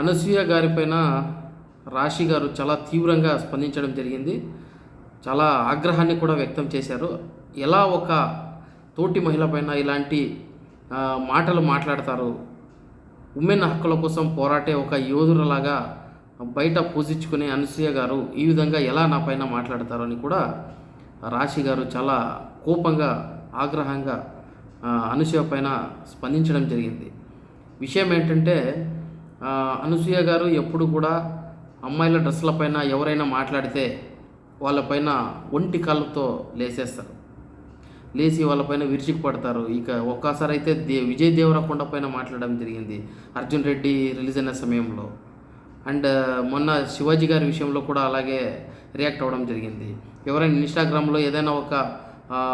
అనసూయ గారిపైన రాశి గారు చాలా తీవ్రంగా స్పందించడం జరిగింది. చాలా ఆగ్రహాన్ని కూడా వ్యక్తం చేశారు. ఎలా ఒక తోటి మహిళ పైన ఇలాంటి మాటలు మాట్లాడతారు? ఉమెన్ హక్కుల కోసం పోరాటే ఒక యోధురలాగా బయట పూజించుకునే అనసూయ గారు ఈ విధంగా ఎలా నా పైన మాట్లాడతారు అని కూడా రాశి గారు చాలా కోపంగా ఆగ్రహంగా అనసూయ పైన స్పందించడం జరిగింది. విషయం ఏంటంటే అనసూయ గారు ఎప్పుడు కూడా అమ్మాయిల డ్రెస్లపైన ఎవరైనా మాట్లాడితే వాళ్ళపైన ఒంటి కాళ్ళతో లేసేస్తారు. లేచి వాళ్ళపైన విరుచుకు పడతారు ఇక ఒక్కసారి అయితే దే విజయ్ దేవరకొండ పైన మాట్లాడడం జరిగింది. అర్జున్ రెడ్డి రిలీజ్ అయిన సమయంలో. అండ్ మొన్న శివాజీ గారి విషయంలో కూడా అలాగే రియాక్ట్ అవ్వడం జరిగింది. ఎవరైనా ఇన్స్టాగ్రామ్లో ఏదైనా ఒక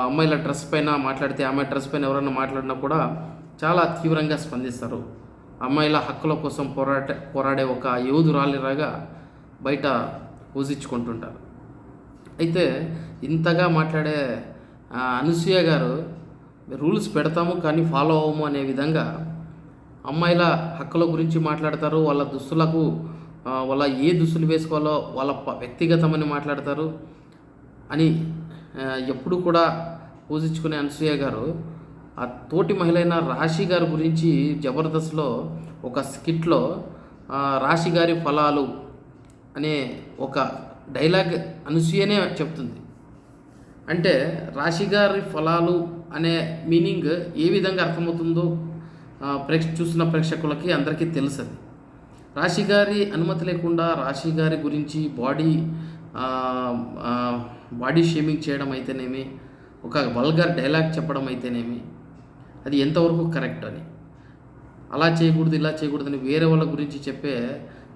అమ్మాయిల డ్రెస్ పైన మాట్లాడితే అమ్మాయి డ్రెస్ పైన ఎవరైనా మాట్లాడినా కూడా చాలా తీవ్రంగా స్పందిస్తారు. అమ్మాయిల హక్కుల కోసం పోరాట పోరాడే ఒక యోధురాలిరాగా బయట పూజించుకుంటుంటారు అయితే ఇంతగా మాట్లాడే అనసూయ గారు రూల్స్ పెడతాము కానీ ఫాలో అవ్వము అనే విధంగా అమ్మాయిల హక్కుల గురించి మాట్లాడతారు. వాళ్ళ దుస్తులకు వాళ్ళ ఏ దుస్తులు వేసుకోవాలో వాళ్ళ వ్యక్తిగతమని మాట్లాడతారు అని ఎప్పుడు కూడా పూజించుకునే అనసూయ గారు ఆ తోటి మహిళ అయిన రాశి గారి గురించి జబర్దస్త్లో ఒక స్కిట్లో రాశి గారి ఫలాలు అనే ఒక డైలాగ్ అనసూయనే చెప్తుంది. అంటే రాశి గారి ఫలాలు అనే మీనింగ్ ఏ విధంగా అర్థమవుతుందో ప్రేక్ష చూసిన ప్రేక్షకులకి అందరికీ తెలుసు రాశి గారి అనుమతి లేకుండా రాశి గారి గురించి బాడీ బాడీ షేమింగ్ చేయడం అయితేనేమి ఒక వల్గర్ డైలాగ్ చెప్పడం అయితేనేమి అది ఎంతవరకు కరెక్ట్ అని. అలా చేయకూడదు ఇలా చేయకూడదని వేరే వాళ్ళ గురించి చెప్పే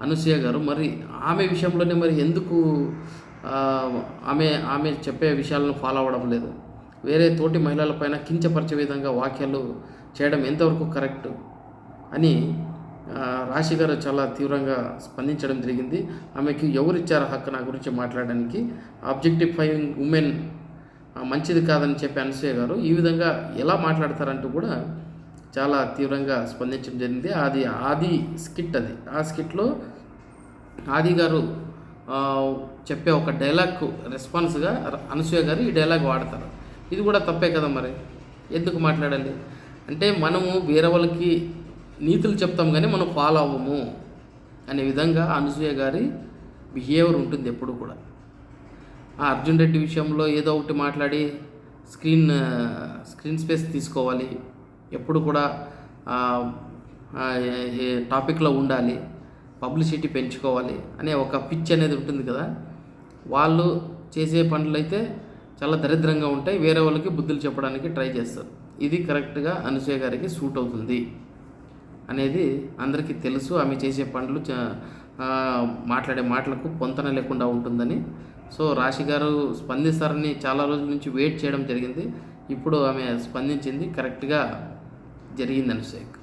అనసూయ గారు మరి ఆమె విషయంలోనే మరి ఎందుకు ఆమె ఆమె చెప్పే విషయాలను ఫాలో అవ్వడం లేదు. వేరే తోటి మహిళలపైన కించపరిచే విధంగా వాక్యాలు చేయడం ఎంతవరకు కరెక్ట్ అని రాశి గారు చాలా తీవ్రంగా స్పందించడం జరిగింది. ఆమెకి ఎవరిచ్చారు హక్కు నా గురించి మాట్లాడడానికి? ఆబ్జెక్టిఫైయింగ్ ఉమెన్ మంచిది కాదని చెప్పి అనసూయ గారు ఈ విధంగా ఎలా మాట్లాడతారంటూ కూడా చాలా తీవ్రంగా స్పందించడం జరిగింది. అది ఆది స్కిట్ అది. ఆ స్కిట్లో ఆది గారు చెప్పే ఒక డైలాగ్ రెస్పాన్స్గా అనసూయ గారు ఈ డైలాగ్ వాడతారు. ఇది కూడా తప్పే కదా మరి? ఎందుకు మాట్లాడాలి? అంటే మనము వేరే వాళ్ళకి నీతులు చెప్తాం కానీ మనం ఫాలో అవ్వము అనే విధంగా అనసూయ గారి బిహేవియర్ ఉంటుంది ఎప్పుడు కూడా. ఆ అర్జున్ రెడ్డి విషయంలో ఏదో ఒకటి మాట్లాడి స్క్రీన్ స్క్రీన్ స్పేస్ తీసుకోవాలి. ఎప్పుడు కూడా టాపిక్లో ఉండాలి. పబ్లిసిటీ పెంచుకోవాలి అనే ఒక పిచ్ అనేది ఉంటుంది కదా. వాళ్ళు చేసే పనులు అయితే చాలా దరిద్రంగా ఉంటాయి. వేరే వాళ్ళకి బుద్ధులు చెప్పడానికి ట్రై చేస్తారు. ఇది కరెక్ట్గా అనుసూయ గారికి సూట్ అవుతుంది అనేది అందరికీ తెలుసు. ఆమె చేసే పనులు చ- మాట్లాడే మాటలకు పొంతన లేకుండా ఉంటుందని సో రాశి గారు స్పందిస్తారని చాలా రోజుల నుంచి వెయిట్ చేయడం జరిగింది. ఇప్పుడు ఆమె స్పందించింది. కరెక్ట్గా జరిగింది అభిషేక్